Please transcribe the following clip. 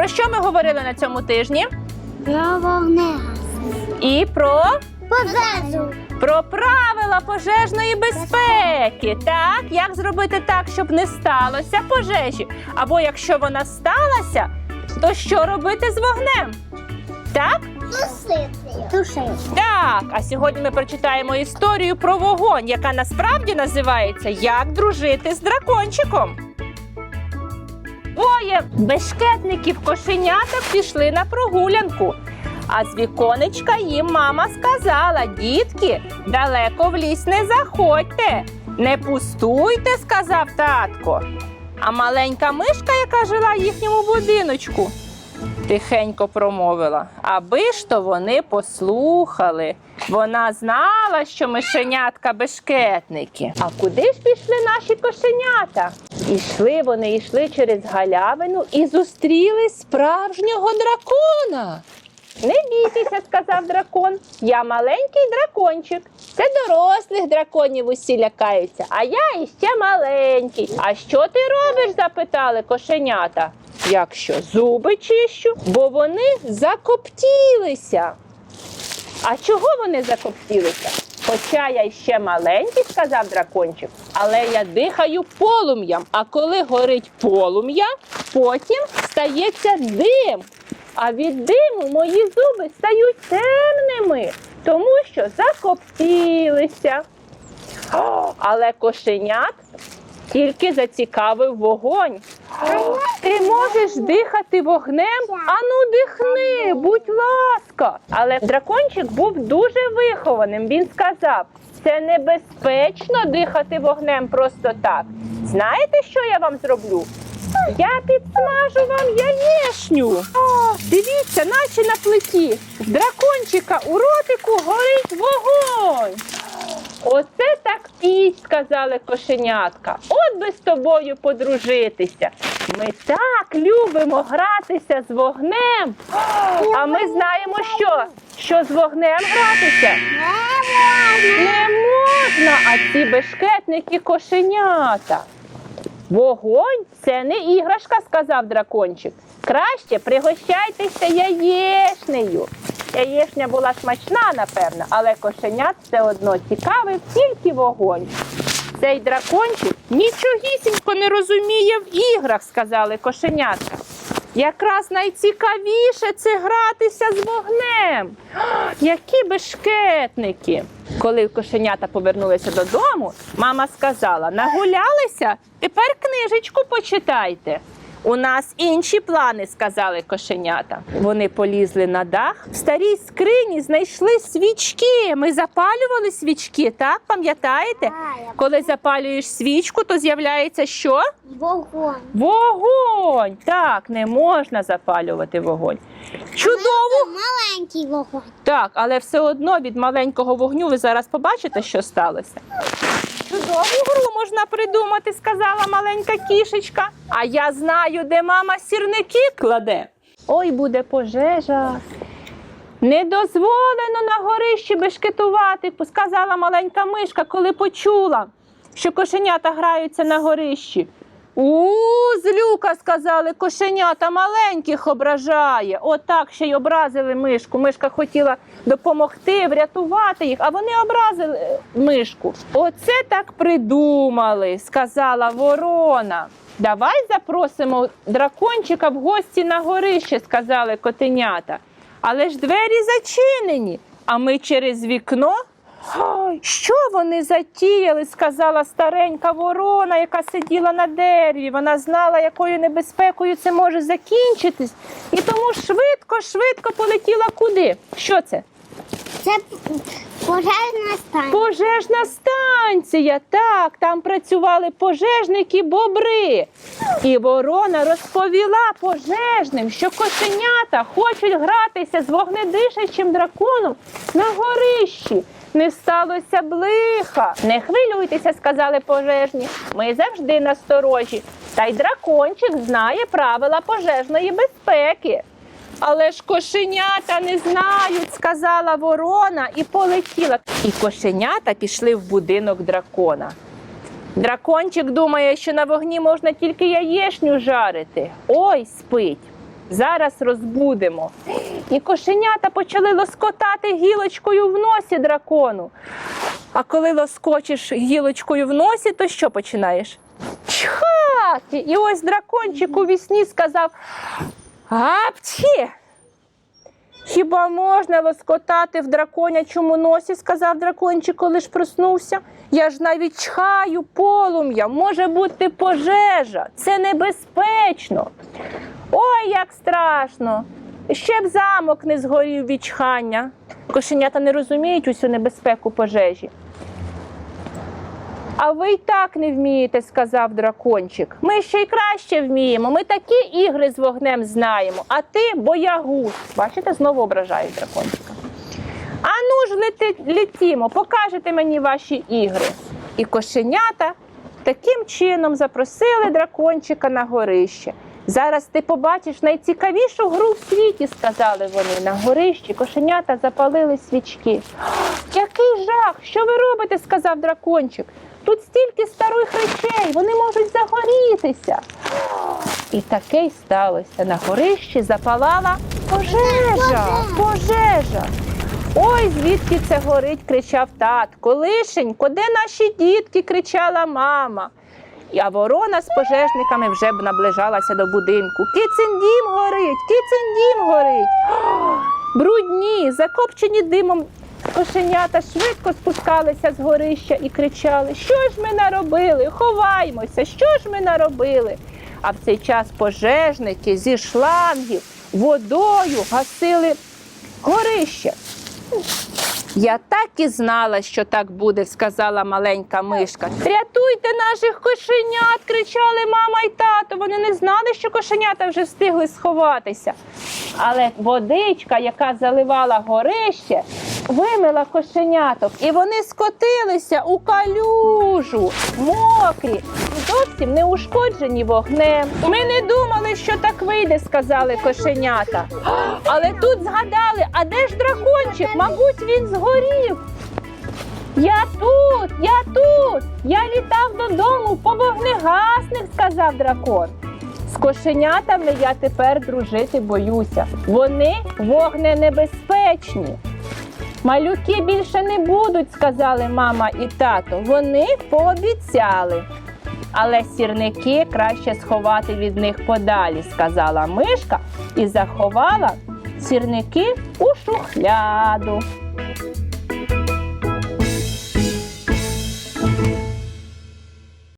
Про що ми говорили на цьому тижні? Про вогнегас. І про, Пожежу. про правила пожежної безпеки. Так, як зробити так, щоб не сталося пожежі? Або якщо вона сталася, то що робити з вогнем? Так? Тушити. Так, а сьогодні ми прочитаємо історію про вогонь, яка насправді називається Як дружити з дракончиком. Двоє бешкетників кошеняток пішли на прогулянку. А з віконечка їм мама сказала: дітки, далеко в ліс не заходьте, не пустуйте, сказав татко. А маленька мишка, яка жила в їхньому будиночку, тихенько промовила. Аби ж то вони послухали. Вона знала, що мишенятка бешкетники. А куди ж пішли наші кошенята? Ішли вони, йшли через галявину і зустріли справжнього дракона. Не бійтеся, сказав дракон. Я маленький дракончик. Це дорослих драконів усі лякаються, а я іще маленький. А що ти робиш? запитали кошенята. Як що, зуби чищу? Бо вони закоптілися. А чого вони закоптілися? Хоча я ще маленький, сказав дракончик, але я дихаю полум'ям. А коли горить полум'я, потім стається дим. А від диму мої зуби стають темними, тому що закоптілися. Але кошенят тільки зацікавив вогонь. Ти можеш дихати вогнем? Ану, дихни, будь ласка. Але дракончик був дуже вихованим. Він сказав: це небезпечно дихати вогнем просто так. Знаєте, що я вам зроблю? Я підсмажу вам яєшню. Дивіться, наче на плиті. В дракончика у ротику горить вогонь. Оце так пість, сказали кошенятка. От би з тобою подружитися. Ми так любимо гратися з вогнем. А ми знаємо, що, що з вогнем гратися не можна, а ці бешкетники кошенята. Вогонь це не іграшка, сказав дракончик. Краще пригощайтеся яєшнею. Яєшня була смачна, напевно, але кошенят все одно цікавив тільки вогонь. Цей дракончик нічогісінько не розуміє в іграх, сказали кошенятка. Якраз найцікавіше це гратися з вогнем. О, Які бешкетники! Коли кошенята повернулися додому, мама сказала: нагулялися, тепер книжечку почитайте. У нас інші плани, сказали кошенята. Вони полізли на дах. В старій скрині знайшли свічки. Ми запалювали свічки, так пам'ятаєте? Коли запалюєш свічку, то з'являється що? Вогонь. Вогонь! Так, не можна запалювати вогонь. Чудово! Маленький вогонь. Так, але все одно від маленького вогню ви зараз побачите, що сталося. Чудову гру можна придумати, сказала маленька кішечка. А я знаю, де мама сірники кладе. Ой, буде пожежа. Не дозволено на горищі бешкетувати, сказала маленька мишка, коли почула, що кошенята граються на горищі. У, злюка, сказали, кошенята маленьких ображає. Отак ще й образили мишку. Мишка хотіла допомогти, врятувати їх, а вони образили е, мишку. Оце так придумали, сказала ворона. Давай запросимо дракончика в гості на горище, сказали котенята. Але ж двері зачинені, а ми через вікно. Що вони затіяли, сказала старенька ворона, яка сиділа на дереві. Вона знала, якою небезпекою це може закінчитись. І тому швидко, швидко полетіла куди? Що це? Це пожежна станція. Пожежна станція. Так, там працювали пожежники бобри. І ворона розповіла пожежним, що кошенята хочуть гратися з вогнедишачим драконом на горищі. Не сталося блиха. Не хвилюйтеся, сказали пожежні. Ми завжди насторожі. Та й дракончик знає правила пожежної безпеки. Але ж кошенята не знають, сказала ворона і полетіла. І кошенята пішли в будинок дракона. Дракончик думає, що на вогні можна тільки яєшню жарити. Ой, спить. Зараз розбудемо. І кошенята почали лоскотати гілочкою в носі дракону. А коли лоскочиш гілочкою в носі, то що починаєш? Чхати! І ось дракончик у вісні сказав: Гапчі! Хіба можна лоскотати в драконячому носі, сказав дракончик, коли ж проснувся. Я ж навіть чхаю полум'я, може бути пожежа, це небезпечно. Ой, як страшно! Ще б замок не згорів від чхання. Кошенята не розуміють усю небезпеку пожежі. А ви й так не вмієте, сказав дракончик. Ми ще й краще вміємо. Ми такі ігри з вогнем знаємо, а ти боягуз. Бачите, знову ображають дракончика. А ну ж лети, летімо, покажете мені ваші ігри. І кошенята таким чином запросили дракончика на горище. Зараз ти побачиш найцікавішу гру в світі, сказали вони. На горищі кошенята запалили свічки. Який жах! Що ви робите? сказав дракончик. Тут стільки старих речей, вони можуть загорітися. І таке й сталося. На горищі запалала пожежа. Пожежа. Ой, звідки це горить, кричав татко. Лишенько, де наші дітки? кричала мама. А ворона з пожежниками вже б наближалася до будинку. Кицин дім горить, кицин дім горить. Брудні, закопчені димом кошенята швидко спускалися з горища і кричали: Що ж ми наробили? Ховаймося, що ж ми наробили? А в цей час пожежники зі шлангів водою гасили горище. Я так і знала, що так буде, сказала маленька мишка. Рятуйте наших кошенят, кричали мама й тато. Вони не знали, що кошенята вже встигли сховатися. Але водичка, яка заливала горище, вимила кошеняток, і вони скотилися у калюжу, мокрі, зовсім не ушкоджені вогнем. Ми не думали, що так вийде, сказали кошенята. Але тут згадали, а де ж дракончик? Мабуть, він згорів. Я тут, я тут. Я літав додому по вогнегасних, сказав дракон. З кошенятами я тепер дружити боюся. Вони вогненебезпечні. Малюки більше не будуть, сказали мама і тато. Вони пообіцяли. Але сірники краще сховати від них подалі, сказала мишка і заховала сірники у шухляду.